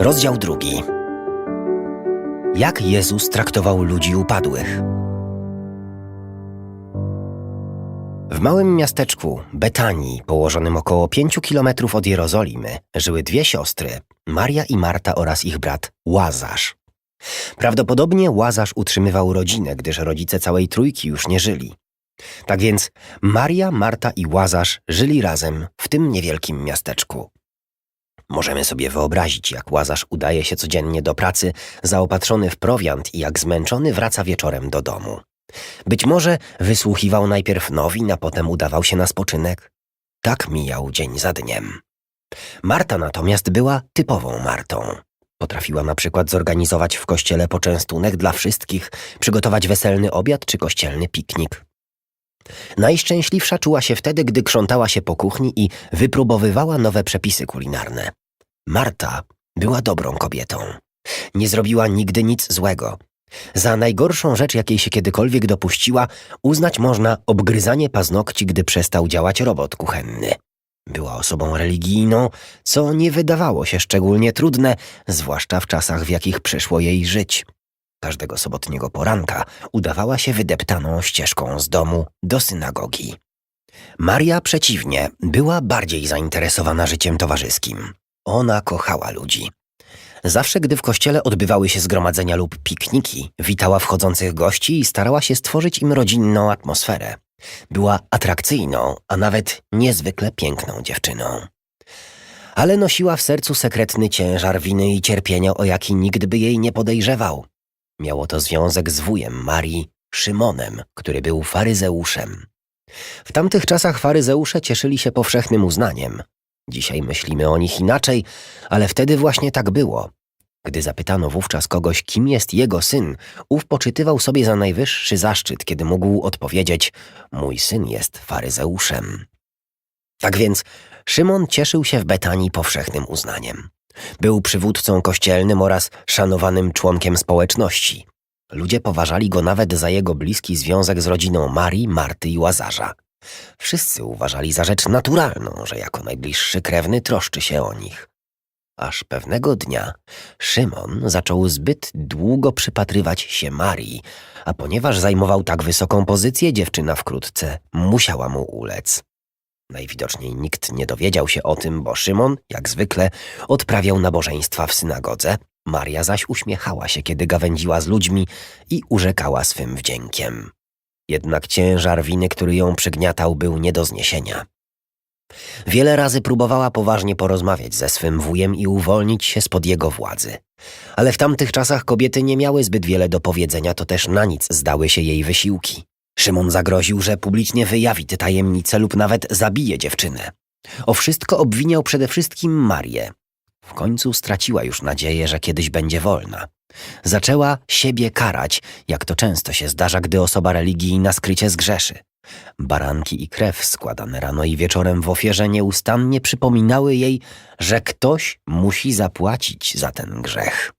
Rozdział drugi. Jak Jezus traktował ludzi upadłych? W małym miasteczku Betanii, położonym około pięciu kilometrów od Jerozolimy, żyły dwie siostry, Maria i Marta oraz ich brat Łazarz. Prawdopodobnie Łazarz utrzymywał rodzinę, gdyż rodzice całej trójki już nie żyli. Tak więc Maria, Marta i Łazarz żyli razem w tym niewielkim miasteczku. Możemy sobie wyobrazić, jak Łazarz udaje się codziennie do pracy, zaopatrzony w prowiant i jak zmęczony wraca wieczorem do domu. Być może wysłuchiwał najpierw nowin, a potem udawał się na spoczynek. Tak mijał dzień za dniem. Marta natomiast była typową Martą. Potrafiła na przykład zorganizować w kościele poczęstunek dla wszystkich, przygotować weselny obiad czy kościelny piknik. Najszczęśliwsza czuła się wtedy, gdy krzątała się po kuchni i wypróbowywała nowe przepisy kulinarne. Marta była dobrą kobietą. Nie zrobiła nigdy nic złego. Za najgorszą rzecz, jakiej się kiedykolwiek dopuściła, uznać można obgryzanie paznokci, gdy przestał działać robot kuchenny. Była osobą religijną, co nie wydawało się szczególnie trudne, zwłaszcza w czasach, w jakich przyszło jej żyć. Każdego sobotniego poranka udawała się wydeptaną ścieżką z domu do synagogi. Maria przeciwnie, była bardziej zainteresowana życiem towarzyskim. Ona kochała ludzi. Zawsze, gdy w kościele odbywały się zgromadzenia lub pikniki, witała wchodzących gości i starała się stworzyć im rodzinną atmosferę. Była atrakcyjną, a nawet niezwykle piękną dziewczyną. Ale nosiła w sercu sekretny ciężar winy i cierpienia, o jaki nikt by jej nie podejrzewał. Miało to związek z wujem Marii, Szymonem, który był faryzeuszem. W tamtych czasach faryzeusze cieszyli się powszechnym uznaniem. Dzisiaj myślimy o nich inaczej, ale wtedy właśnie tak było. Gdy zapytano wówczas kogoś, kim jest jego syn, ów poczytywał sobie za najwyższy zaszczyt, kiedy mógł odpowiedzieć: Mój syn jest faryzeuszem. Tak więc Szymon cieszył się w Betanii powszechnym uznaniem. Był przywódcą kościelnym oraz szanowanym członkiem społeczności. Ludzie poważali go nawet za jego bliski związek z rodziną Marii, Marty i Łazarza. Wszyscy uważali za rzecz naturalną, że jako najbliższy krewny troszczy się o nich. Aż pewnego dnia Szymon zaczął zbyt długo przypatrywać się Marii, a ponieważ zajmował tak wysoką pozycję, dziewczyna wkrótce musiała mu ulec. Najwidoczniej nikt nie dowiedział się o tym, bo Szymon, jak zwykle, odprawiał nabożeństwa w synagodze, Maria zaś uśmiechała się, kiedy gawędziła z ludźmi i urzekała swym wdziękiem. Jednak ciężar winy, który ją przygniatał, był nie do zniesienia. Wiele razy próbowała poważnie porozmawiać ze swym wujem i uwolnić się spod jego władzy. Ale w tamtych czasach kobiety nie miały zbyt wiele do powiedzenia, to też na nic zdały się jej wysiłki. Szymon zagroził, że publicznie wyjawi tę tajemnicę lub nawet zabije dziewczynę. O wszystko obwiniał przede wszystkim Marię. W końcu straciła już nadzieję, że kiedyś będzie wolna. Zaczęła siebie karać, jak to często się zdarza, gdy osoba religijna skrycie zgrzeszy. Baranki i krew składane rano i wieczorem w ofierze nieustannie przypominały jej, że ktoś musi zapłacić za ten grzech.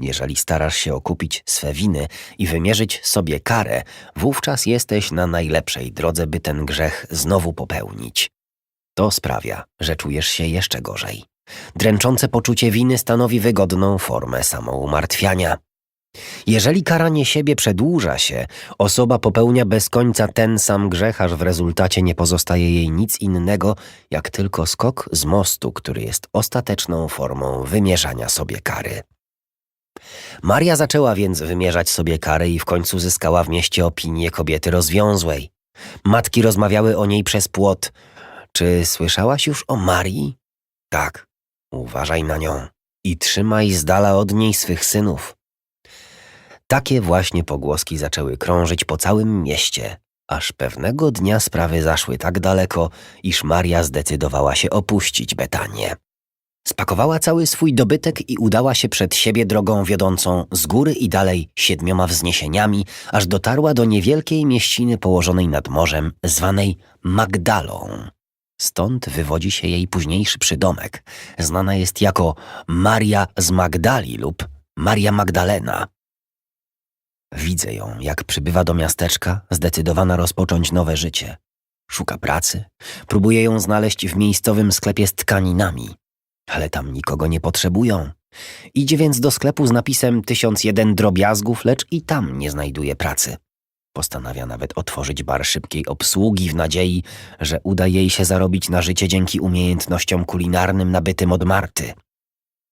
Jeżeli starasz się okupić swe winy i wymierzyć sobie karę, wówczas jesteś na najlepszej drodze, by ten grzech znowu popełnić. To sprawia, że czujesz się jeszcze gorzej. Dręczące poczucie winy stanowi wygodną formę samoumartwiania. Jeżeli karanie siebie przedłuża się, osoba popełnia bez końca ten sam grzech, aż w rezultacie nie pozostaje jej nic innego, jak tylko skok z mostu, który jest ostateczną formą wymierzania sobie kary. Maria zaczęła więc wymierzać sobie kary i w końcu zyskała w mieście opinię kobiety rozwiązłej. Matki rozmawiały o niej przez płot. Czy słyszałaś już o Marii? Tak. Uważaj na nią i trzymaj z dala od niej swych synów. Takie właśnie pogłoski zaczęły krążyć po całym mieście, aż pewnego dnia sprawy zaszły tak daleko, iż Maria zdecydowała się opuścić Betanię. Spakowała cały swój dobytek i udała się przed siebie drogą wiodącą z góry i dalej siedmioma wzniesieniami, aż dotarła do niewielkiej mieściny położonej nad morzem, zwanej Magdalą. Stąd wywodzi się jej późniejszy przydomek. Znana jest jako Maria z Magdali lub Maria Magdalena. Widzę ją, jak przybywa do miasteczka, zdecydowana rozpocząć nowe życie. Szuka pracy, próbuje ją znaleźć w miejscowym sklepie z tkaninami. Ale tam nikogo nie potrzebują, Idzie więc do sklepu z napisem 1001 drobiazgów, lecz i tam nie znajduje pracy. Postanawia nawet otworzyć bar szybkiej obsługi w nadziei, że uda jej się zarobić na życie dzięki umiejętnościom kulinarnym nabytym od Marty.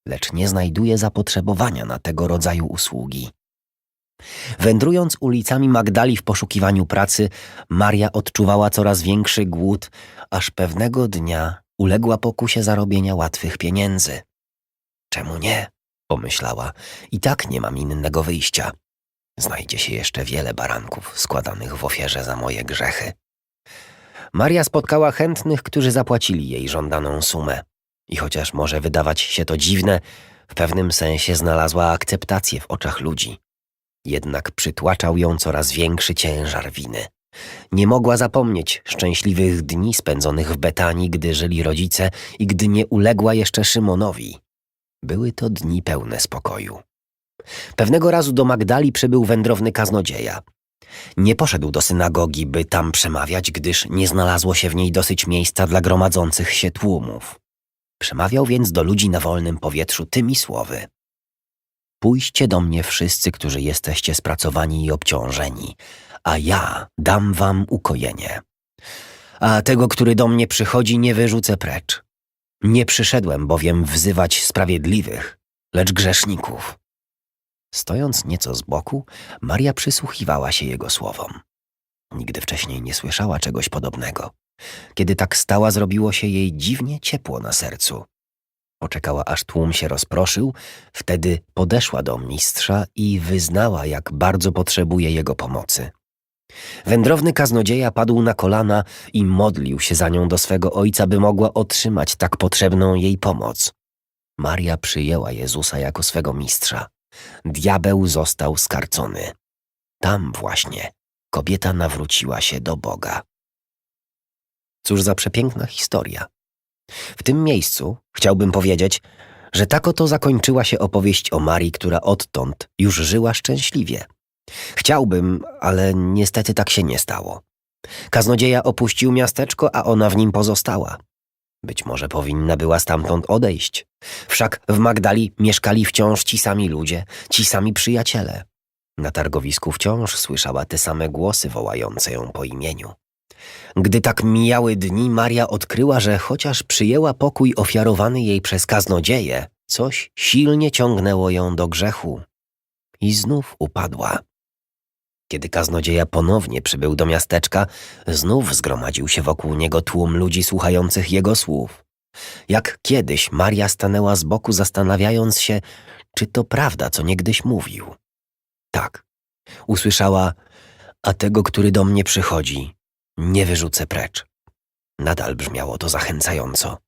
Lecz nie znajduje zapotrzebowania na tego rodzaju usługi. Wędrując ulicami Magdali w poszukiwaniu pracy, Maria odczuwała coraz większy głód, aż pewnego dnia uległa pokusie zarobienia łatwych pieniędzy. Czemu nie? pomyślała. I tak nie mam innego wyjścia. Znajdzie się jeszcze wiele baranków składanych w ofierze za moje grzechy. Maria spotkała chętnych, którzy zapłacili jej żądaną sumę. I chociaż może wydawać się to dziwne, w pewnym sensie znalazła akceptację w oczach ludzi. Jednak przytłaczał ją coraz większy ciężar winy. Nie mogła zapomnieć szczęśliwych dni spędzonych w Betanii, gdy żyli rodzice i gdy nie uległa jeszcze Szymonowi. Były to dni pełne spokoju. Pewnego razu do Magdali przybył wędrowny kaznodzieja. Nie poszedł do synagogi, by tam przemawiać, gdyż nie znalazło się w niej dosyć miejsca dla gromadzących się tłumów. Przemawiał więc do ludzi na wolnym powietrzu tymi słowy. Pójście do mnie wszyscy, którzy jesteście spracowani i obciążeni, a ja dam wam ukojenie. A tego, który do mnie przychodzi, nie wyrzucę precz. Nie przyszedłem bowiem wzywać sprawiedliwych, lecz grzeszników. Stojąc nieco z boku, Maria przysłuchiwała się jego słowom. Nigdy wcześniej nie słyszała czegoś podobnego. Kiedy tak stała, zrobiło się jej dziwnie ciepło na sercu. Poczekała, aż tłum się rozproszył, wtedy podeszła do mistrza i wyznała, jak bardzo potrzebuje jego pomocy. Wędrowny kaznodzieja padł na kolana i modlił się za nią do swego ojca, by mogła otrzymać tak potrzebną jej pomoc. Maria przyjęła Jezusa jako swego mistrza. Diabeł został skarcony. Tam właśnie kobieta nawróciła się do Boga. Cóż za przepiękna historia. W tym miejscu chciałbym powiedzieć, że tak oto zakończyła się opowieść o Marii, która odtąd już żyła szczęśliwie. Chciałbym, ale niestety tak się nie stało. Kaznodzieja opuścił miasteczko, a ona w nim pozostała. Być może powinna była stamtąd odejść. Wszak w Magdali mieszkali wciąż ci sami ludzie, ci sami przyjaciele. Na targowisku wciąż słyszała te same głosy wołające ją po imieniu. Gdy tak mijały dni, Maria odkryła, że chociaż przyjęła pokój ofiarowany jej przez kaznodzieję, coś silnie ciągnęło ją do grzechu. I znów upadła. Kiedy kaznodzieja ponownie przybył do miasteczka, znów zgromadził się wokół niego tłum ludzi słuchających jego słów. Jak kiedyś Maria stanęła z boku, zastanawiając się, czy to prawda, co niegdyś mówił. Tak, usłyszała, a tego, który do mnie przychodzi, nie wyrzucę precz. Nadal brzmiało to zachęcająco.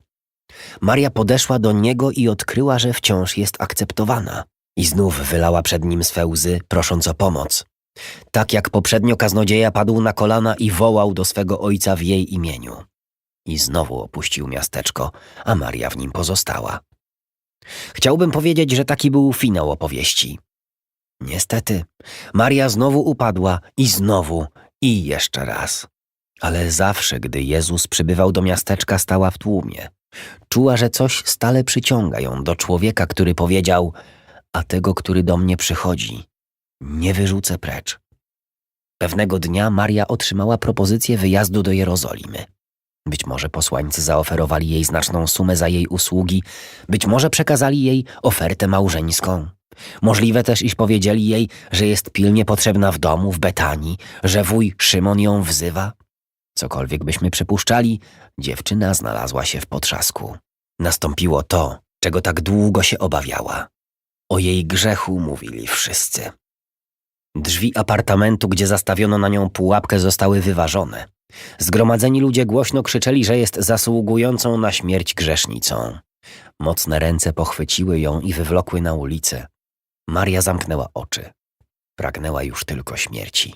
Maria podeszła do niego i odkryła, że wciąż jest akceptowana. I znów wylała przed nim swe łzy, prosząc o pomoc. Tak jak poprzednio kaznodzieja padł na kolana i wołał do swego ojca w jej imieniu. I znowu opuścił miasteczko, a Maria w nim pozostała. Chciałbym powiedzieć, że taki był finał opowieści. Niestety, Maria znowu upadła i znowu i jeszcze raz. Ale zawsze, gdy Jezus przybywał do miasteczka, stała w tłumie. Czuła, że coś stale przyciąga ją do człowieka, który powiedział: A tego, który do mnie przychodzi, nie wyrzucę precz. Pewnego dnia Maria otrzymała propozycję wyjazdu do Jerozolimy. Być może posłańcy zaoferowali jej znaczną sumę za jej usługi, być może przekazali jej ofertę małżeńską. Możliwe też, iż powiedzieli jej, że jest pilnie potrzebna w domu, w Betanii, że wuj Szymon ją wzywa. Cokolwiek byśmy przypuszczali, dziewczyna znalazła się w potrzasku. Nastąpiło to, czego tak długo się obawiała. O jej grzechu mówili wszyscy. Drzwi apartamentu, gdzie zastawiono na nią pułapkę, zostały wyważone. Zgromadzeni ludzie głośno krzyczeli, że jest zasługującą na śmierć grzesznicą. Mocne ręce pochwyciły ją i wywlokły na ulicę. Maria zamknęła oczy. Pragnęła już tylko śmierci.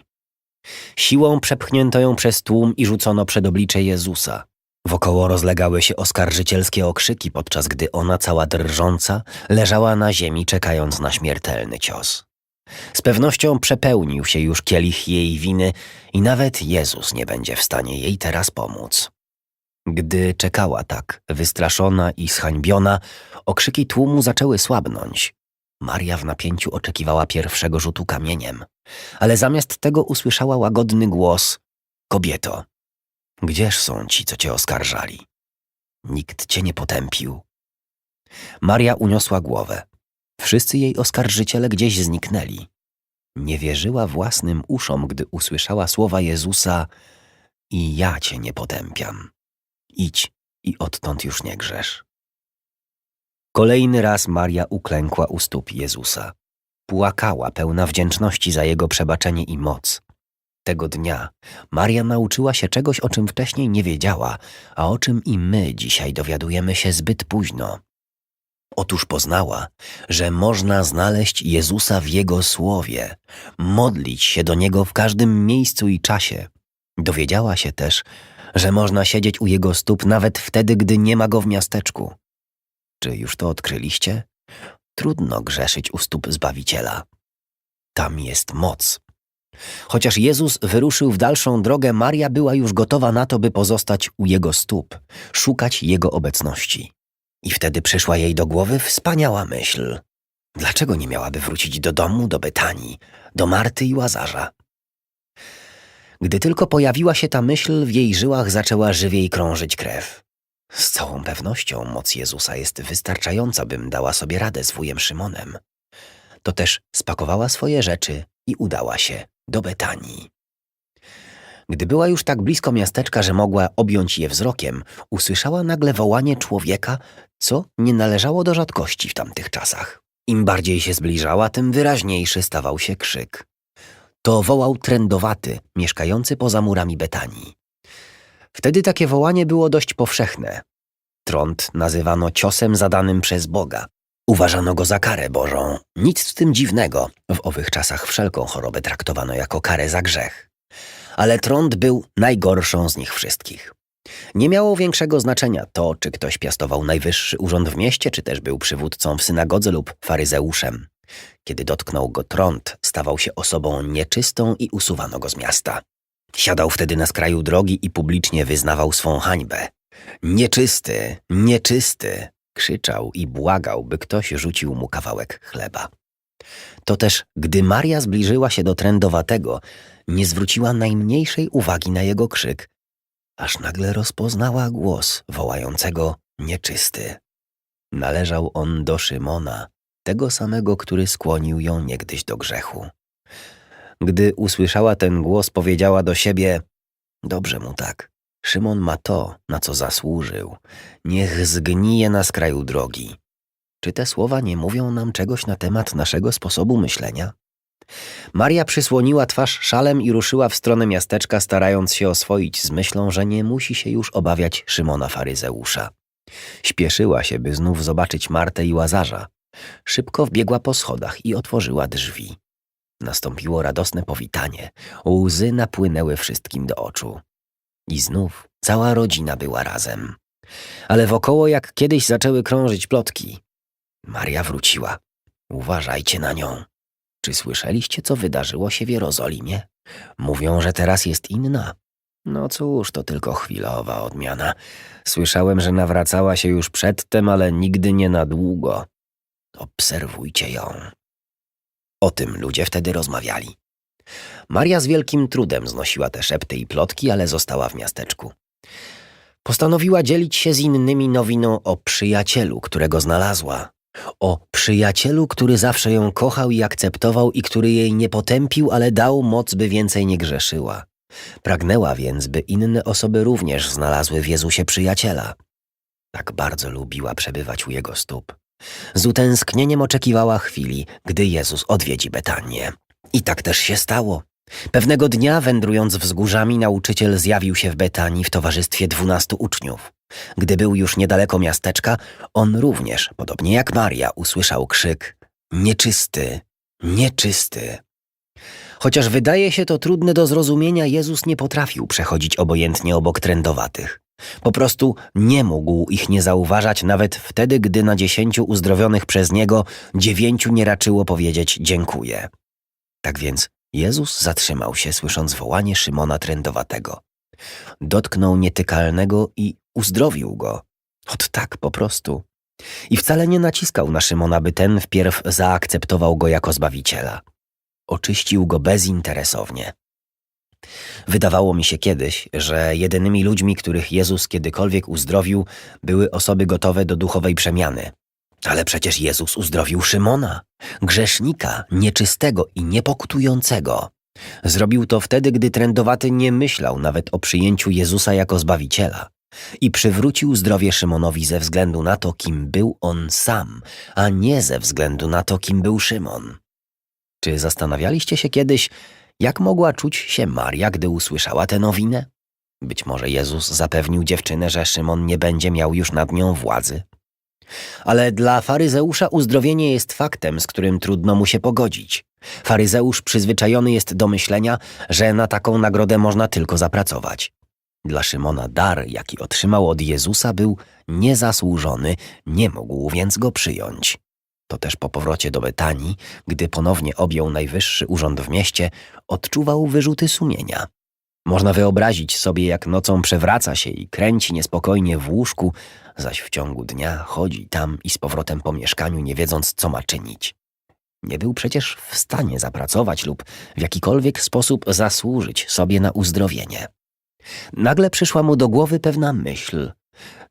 Siłą przepchnięto ją przez tłum i rzucono przed oblicze Jezusa. Wokoło rozlegały się oskarżycielskie okrzyki, podczas gdy ona, cała drżąca, leżała na ziemi, czekając na śmiertelny cios. Z pewnością przepełnił się już kielich jej winy i nawet Jezus nie będzie w stanie jej teraz pomóc. Gdy czekała tak, wystraszona i zhańbiona, okrzyki tłumu zaczęły słabnąć. Maria w napięciu oczekiwała pierwszego rzutu kamieniem, ale zamiast tego usłyszała łagodny głos: Kobieto, gdzież są ci, co cię oskarżali? Nikt cię nie potępił. Maria uniosła głowę. Wszyscy jej oskarżyciele gdzieś zniknęli. Nie wierzyła własnym uszom, gdy usłyszała słowa Jezusa: I ja cię nie potępiam. Idź i odtąd już nie grzesz. Kolejny raz Maria uklękła u stóp Jezusa. Płakała pełna wdzięczności za jego przebaczenie i moc. Tego dnia Maria nauczyła się czegoś, o czym wcześniej nie wiedziała, a o czym i my dzisiaj dowiadujemy się zbyt późno. Otóż poznała, że można znaleźć Jezusa w Jego słowie, modlić się do Niego w każdym miejscu i czasie. Dowiedziała się też, że można siedzieć u Jego stóp nawet wtedy, gdy nie ma Go w miasteczku. Czy już to odkryliście? Trudno grzeszyć u stóp Zbawiciela. Tam jest moc. Chociaż Jezus wyruszył w dalszą drogę, Maria była już gotowa na to, by pozostać u Jego stóp, szukać Jego obecności. I wtedy przyszła jej do głowy wspaniała myśl. Dlaczego nie miałaby wrócić do domu, do Betanii, do Marty i Łazarza? Gdy tylko pojawiła się ta myśl, w jej żyłach zaczęła żywiej krążyć krew. Z całą pewnością moc Jezusa jest wystarczająca, bym dała sobie radę z wujem Szymonem. To też spakowała swoje rzeczy i udała się do Betanii. Gdy była już tak blisko miasteczka, że mogła objąć je wzrokiem, usłyszała nagle wołanie człowieka, co nie należało do rzadkości w tamtych czasach. Im bardziej się zbliżała, tym wyraźniejszy stawał się krzyk. To wołał trędowaty, mieszkający poza murami Betanii. Wtedy takie wołanie było dość powszechne. Trąd nazywano ciosem zadanym przez Boga. Uważano go za karę Bożą. Nic w tym dziwnego. W owych czasach wszelką chorobę traktowano jako karę za grzech. Ale trąd był najgorszą z nich wszystkich. Nie miało większego znaczenia to, czy ktoś piastował najwyższy urząd w mieście, czy też był przywódcą w synagodze lub faryzeuszem. Kiedy dotknął go trąd, stawał się osobą nieczystą i usuwano go z miasta. Siadał wtedy na skraju drogi i publicznie wyznawał swą hańbę. Nieczysty, nieczysty! krzyczał i błagał, by ktoś rzucił mu kawałek chleba. To też, gdy Maria zbliżyła się do trędowatego, nie zwróciła najmniejszej uwagi na jego krzyk, aż nagle rozpoznała głos wołającego nieczysty. Należał on do Szymona, tego samego, który skłonił ją niegdyś do grzechu. Gdy usłyszała ten głos, powiedziała do siebie: Dobrze mu tak. Szymon ma to, na co zasłużył. Niech zgnije na skraju drogi. Czy te słowa nie mówią nam czegoś na temat naszego sposobu myślenia? Maria przysłoniła twarz szalem i ruszyła w stronę miasteczka, starając się oswoić z myślą, że nie musi się już obawiać Szymona Faryzeusza. Śpieszyła się, by znów zobaczyć Martę i Łazarza. Szybko wbiegła po schodach i otworzyła drzwi. Nastąpiło radosne powitanie. Łzy napłynęły wszystkim do oczu. I znów cała rodzina była razem. Ale wokoło jak kiedyś zaczęły krążyć plotki. Maria wróciła. Uważajcie na nią. Czy słyszeliście, co wydarzyło się w Jerozolimie? Mówią, że teraz jest inna. No cóż, to tylko chwilowa odmiana. Słyszałem, że nawracała się już przedtem, ale nigdy nie na długo. Obserwujcie ją. O tym ludzie wtedy rozmawiali. Maria z wielkim trudem znosiła te szepty i plotki, ale została w miasteczku. Postanowiła dzielić się z innymi nowiną o przyjacielu, którego znalazła. O przyjacielu, który zawsze ją kochał i akceptował i który jej nie potępił, ale dał moc, by więcej nie grzeszyła. Pragnęła więc, by inne osoby również znalazły w Jezusie przyjaciela. Tak bardzo lubiła przebywać u jego stóp. Z utęsknieniem oczekiwała chwili, gdy Jezus odwiedzi Betanię. I tak też się stało. Pewnego dnia, wędrując wzgórzami, nauczyciel zjawił się w Betanii w towarzystwie dwunastu uczniów. Gdy był już niedaleko miasteczka, on również, podobnie jak Maria, usłyszał krzyk: Nieczysty, nieczysty. Chociaż wydaje się to trudne do zrozumienia, Jezus nie potrafił przechodzić obojętnie obok trędowatych. Po prostu nie mógł ich nie zauważać nawet wtedy, gdy na dziesięciu uzdrowionych przez niego dziewięciu nie raczyło powiedzieć dziękuję. Tak więc Jezus zatrzymał się, słysząc wołanie Szymona trędowatego. Dotknął nietykalnego i uzdrowił go. Ot tak po prostu. I wcale nie naciskał na Szymona, by ten wpierw zaakceptował go jako zbawiciela. Oczyścił go bezinteresownie. Wydawało mi się kiedyś, że jedynymi ludźmi, których Jezus kiedykolwiek uzdrowił, były osoby gotowe do duchowej przemiany. Ale przecież Jezus uzdrowił Szymona, grzesznika, nieczystego i niepokutującego. Zrobił to wtedy, gdy trędowaty nie myślał nawet o przyjęciu Jezusa jako zbawiciela i przywrócił zdrowie Szymonowi ze względu na to, kim był on sam, a nie ze względu na to, kim był Szymon. Czy zastanawialiście się kiedyś, jak mogła czuć się Maria, gdy usłyszała tę nowinę? Być może Jezus zapewnił dziewczynę, że Szymon nie będzie miał już nad nią władzy. Ale dla faryzeusza uzdrowienie jest faktem, z którym trudno mu się pogodzić. Faryzeusz przyzwyczajony jest do myślenia, że na taką nagrodę można tylko zapracować. Dla Szymona dar, jaki otrzymał od Jezusa, był niezasłużony, nie mógł więc go przyjąć. To też po powrocie do Betanii, gdy ponownie objął najwyższy urząd w mieście, odczuwał wyrzuty sumienia. Można wyobrazić sobie, jak nocą przewraca się i kręci niespokojnie w łóżku, zaś w ciągu dnia chodzi tam i z powrotem po mieszkaniu, nie wiedząc, co ma czynić. Nie był przecież w stanie zapracować lub w jakikolwiek sposób zasłużyć sobie na uzdrowienie. Nagle przyszła mu do głowy pewna myśl.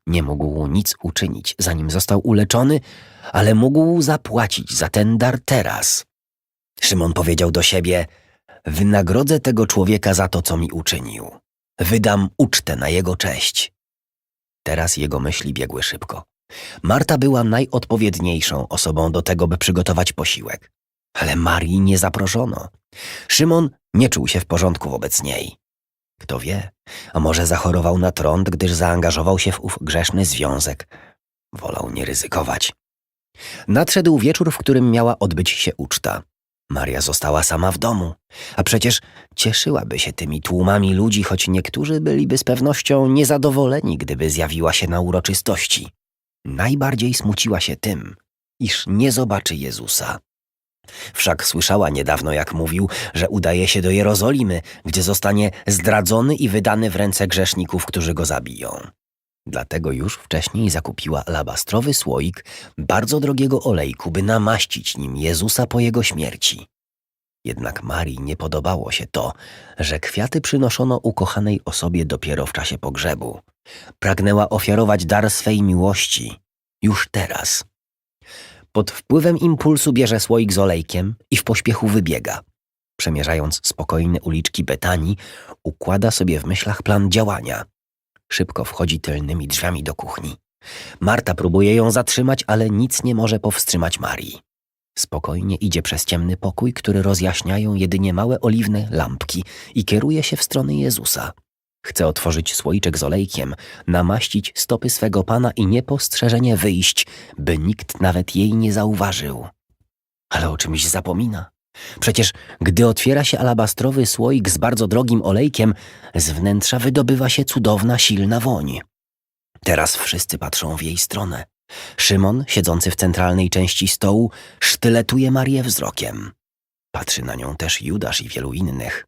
Nie mógł nic uczynić, zanim został uleczony, ale mógł zapłacić za ten dar teraz. Szymon powiedział do siebie: Wynagrodzę tego człowieka za to, co mi uczynił. Wydam ucztę na jego cześć. Teraz jego myśli biegły szybko. Marta była najodpowiedniejszą osobą do tego, by przygotować posiłek. Ale Marii nie zaproszono. Szymon nie czuł się w porządku wobec niej. Kto wie, a może zachorował na trąd, gdyż zaangażował się w ów grzeszny związek. Wolał nie ryzykować. Nadszedł wieczór, w którym miała odbyć się uczta. Maria została sama w domu, a przecież cieszyłaby się tymi tłumami ludzi, choć niektórzy byliby z pewnością niezadowoleni, gdyby zjawiła się na uroczystości. Najbardziej smuciła się tym, iż nie zobaczy Jezusa. Wszak słyszała niedawno, jak mówił, że udaje się do Jerozolimy, gdzie zostanie zdradzony i wydany w ręce grzeszników, którzy go zabiją. Dlatego już wcześniej zakupiła alabastrowy słoik bardzo drogiego olejku, by namaścić nim Jezusa po jego śmierci. Jednak Marii nie podobało się to, że kwiaty przynoszono ukochanej osobie dopiero w czasie pogrzebu. Pragnęła ofiarować dar swej miłości już teraz. Pod wpływem impulsu bierze słoik z olejkiem i w pośpiechu wybiega. Przemierzając spokojne uliczki Betanii, układa sobie w myślach plan działania. Szybko wchodzi tylnymi drzwiami do kuchni. Marta próbuje ją zatrzymać, ale nic nie może powstrzymać Marii. Spokojnie idzie przez ciemny pokój, który rozjaśniają jedynie małe oliwne lampki i kieruje się w stronę Jezusa. Chce otworzyć słoiczek z olejkiem, namaścić stopy swego pana i niepostrzeżenie wyjść, by nikt nawet jej nie zauważył. Ale o czymś zapomina. Przecież gdy otwiera się alabastrowy słoik z bardzo drogim olejkiem, z wnętrza wydobywa się cudowna, silna woń. Teraz wszyscy patrzą w jej stronę. Szymon, siedzący w centralnej części stołu, sztyletuje Marię wzrokiem. Patrzy na nią też Judasz i wielu innych.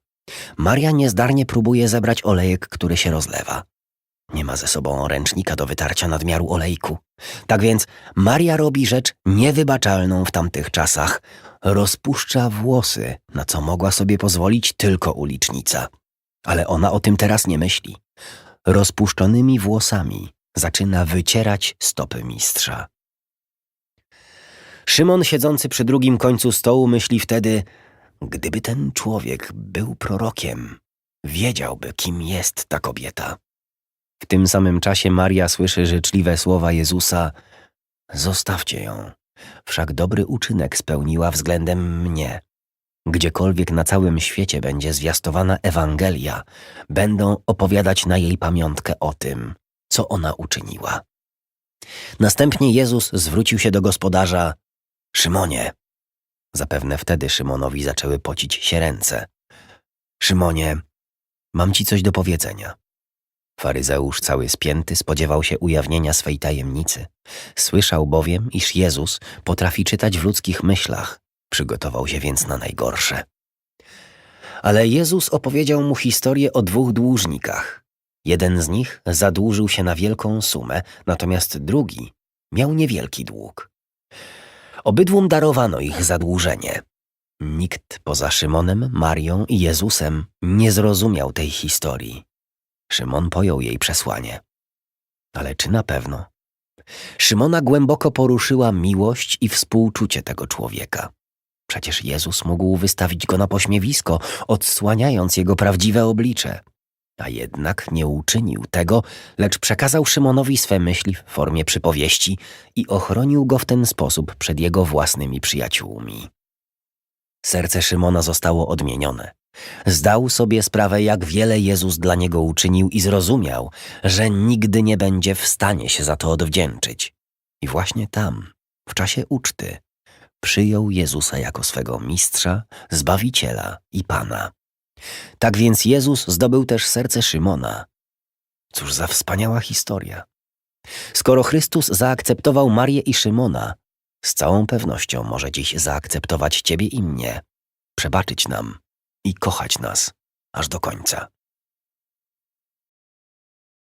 Maria niezdarnie próbuje zebrać olejek, który się rozlewa. Nie ma ze sobą ręcznika do wytarcia nadmiaru olejku. Tak więc Maria robi rzecz niewybaczalną w tamtych czasach. Rozpuszcza włosy, na co mogła sobie pozwolić tylko ulicznica. Ale ona o tym teraz nie myśli. Rozpuszczonymi włosami zaczyna wycierać stopy mistrza. Szymon siedzący przy drugim końcu stołu myśli wtedy – Gdyby ten człowiek był prorokiem, wiedziałby, kim jest ta kobieta. W tym samym czasie Maria słyszy życzliwe słowa Jezusa: Zostawcie ją, wszak dobry uczynek spełniła względem mnie. Gdziekolwiek na całym świecie będzie zwiastowana Ewangelia, będą opowiadać na jej pamiątkę o tym, co ona uczyniła. Następnie Jezus zwrócił się do gospodarza: Szymonie, Zapewne wtedy Szymonowi zaczęły pocić się ręce. Szymonie, mam ci coś do powiedzenia. Faryzeusz cały spięty spodziewał się ujawnienia swej tajemnicy. Słyszał bowiem, iż Jezus potrafi czytać w ludzkich myślach. Przygotował się więc na najgorsze. Ale Jezus opowiedział mu historię o dwóch dłużnikach. Jeden z nich zadłużył się na wielką sumę, natomiast drugi miał niewielki dług. Obydwum darowano ich zadłużenie. Nikt poza Szymonem, Marią i Jezusem nie zrozumiał tej historii. Szymon pojął jej przesłanie. Ale czy na pewno? Szymona głęboko poruszyła miłość i współczucie tego człowieka. Przecież Jezus mógł wystawić go na pośmiewisko, odsłaniając jego prawdziwe oblicze. A jednak nie uczynił tego, lecz przekazał Szymonowi swe myśli w formie przypowieści i ochronił go w ten sposób przed jego własnymi przyjaciółmi. Serce Szymona zostało odmienione. Zdał sobie sprawę, jak wiele Jezus dla niego uczynił i zrozumiał, że nigdy nie będzie w stanie się za to odwdzięczyć. I właśnie tam, w czasie uczty, przyjął Jezusa jako swego mistrza, zbawiciela i pana. Tak więc Jezus zdobył też serce Szymona. Cóż za wspaniała historia. Skoro Chrystus zaakceptował Marię i Szymona, z całą pewnością może dziś zaakceptować Ciebie i mnie, przebaczyć nam i kochać nas aż do końca.